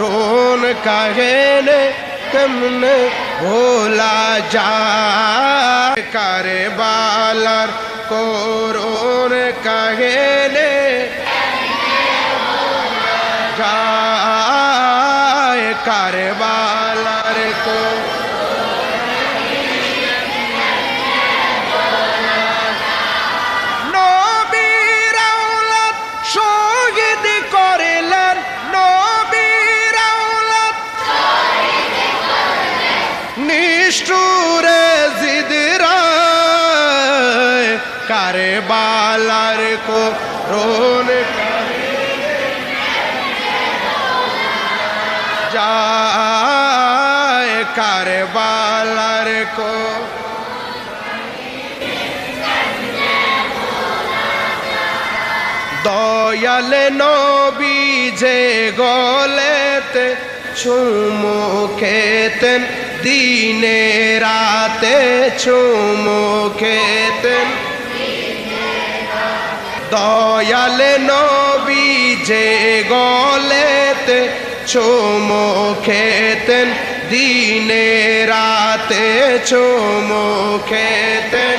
রোন কাহেনে তেমনে ভোলা যায় কারে বালার করোন কাহেনে যায় কারে বালার কো নিষ্ঠুরে জিদরায়, কারে বালার কো রোন কারে বালার কো দয়ালে নবী যে গলেতে চুমু খেতেন দিনে রাতে চুমু খেতেন। দয়াল নবী যে গলেতে চুমু খেতেন দিনে রাতে চুমু খেতেন।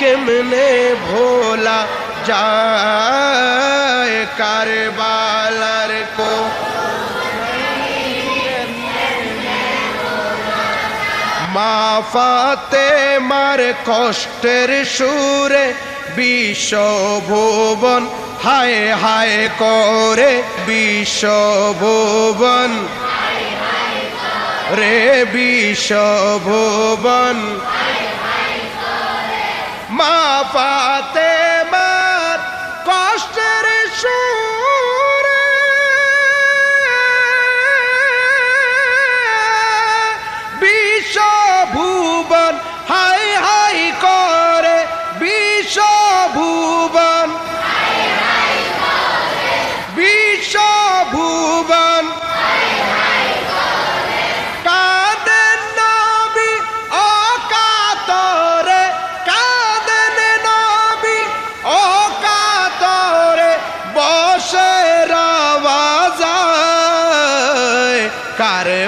কেমনে ভোলা যায় কারবালার কো মা ফাতে মার কষ্টের সুরে বিশ্বভুবন হায় হায় করে বিশ্বভুবন রে বিশ্বভুবন Mafate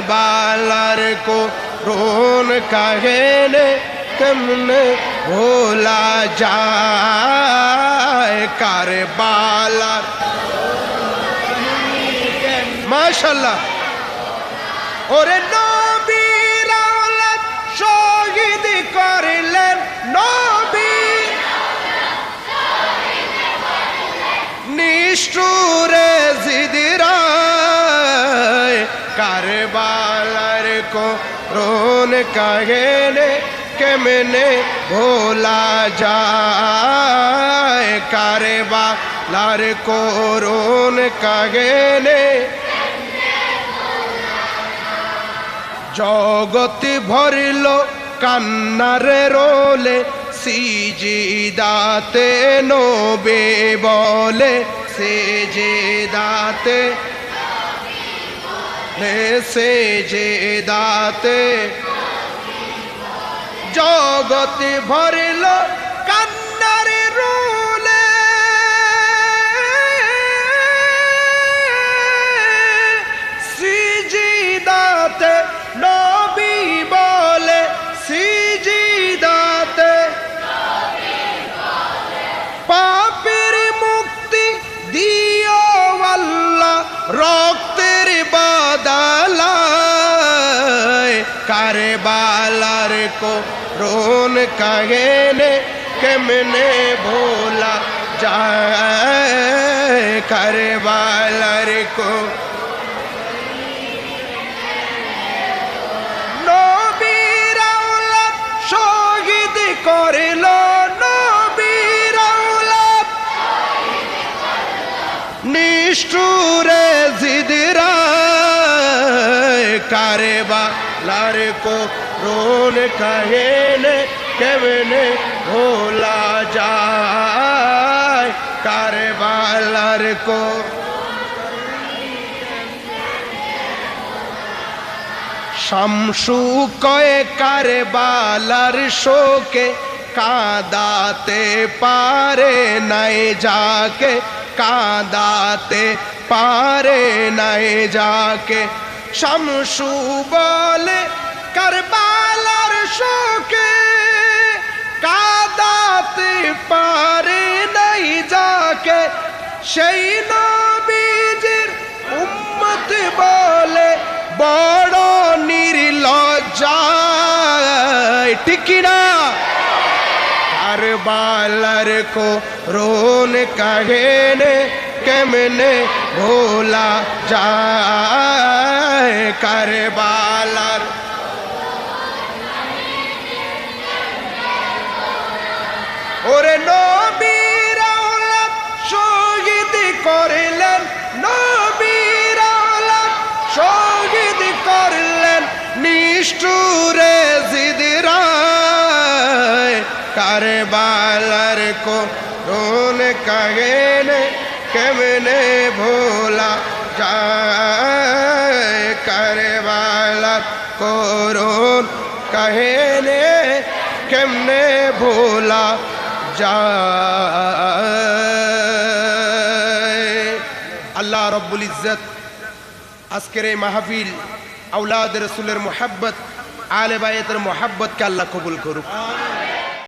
কারবালার কো রোন কাহেনে কেমনে ভোলা যায় কারবালার মাশাল্লাহ ওরে নবীর কারবালার কো রোন কাহেনে কেমনে ভোলা যায় কারবালার করুন কাহেনে জগতি ভরিল কান্নারে রোলে সিজিদাতে নবে বলে সে যে দাতে যে দাতে জগতে ভরিল কান্নার রোলে বালার কো রোন কাহেনে কেমনে ভোলা যায় কারবালার কো শহীদ করল নিষ্ঠুরে জিদরা কারেবা কো রোন কহেনে কেমনে ভোলা যায় কারবালার কো শামসু কয়ে কারবালার শোকে কাঁদাতে পারে নাই যাকে কাঁদাতে পারে নাই যাকে শামসু বলে কারবালার শোকে, কাঁদাতে পারে নাই যাকে। সেই নবীজির উম্মত বলে বড় নির্লজ্জায়। ঠিক না? আর বালার কো রোন কাহেনে কেমনে ভোলা যায় কারবালার? ওরে নবীর শহীদ করিলেন, নবীর শহীদ করলেন, নিষ্ঠুরে জিদরায় কারবালার কো রোন কাগেনে কেমনে ভোলা যায় কারবালার করুন কাহেনে কেমনে ভোলা যায়? আল্লাহ রব্বুল ইজ্জত আজকের এই মাহফিল আউলাদ রসুলের মোহাব্বত আলে বায়েতের মোহাব্বতকে আল্লাহ কবুল করুক।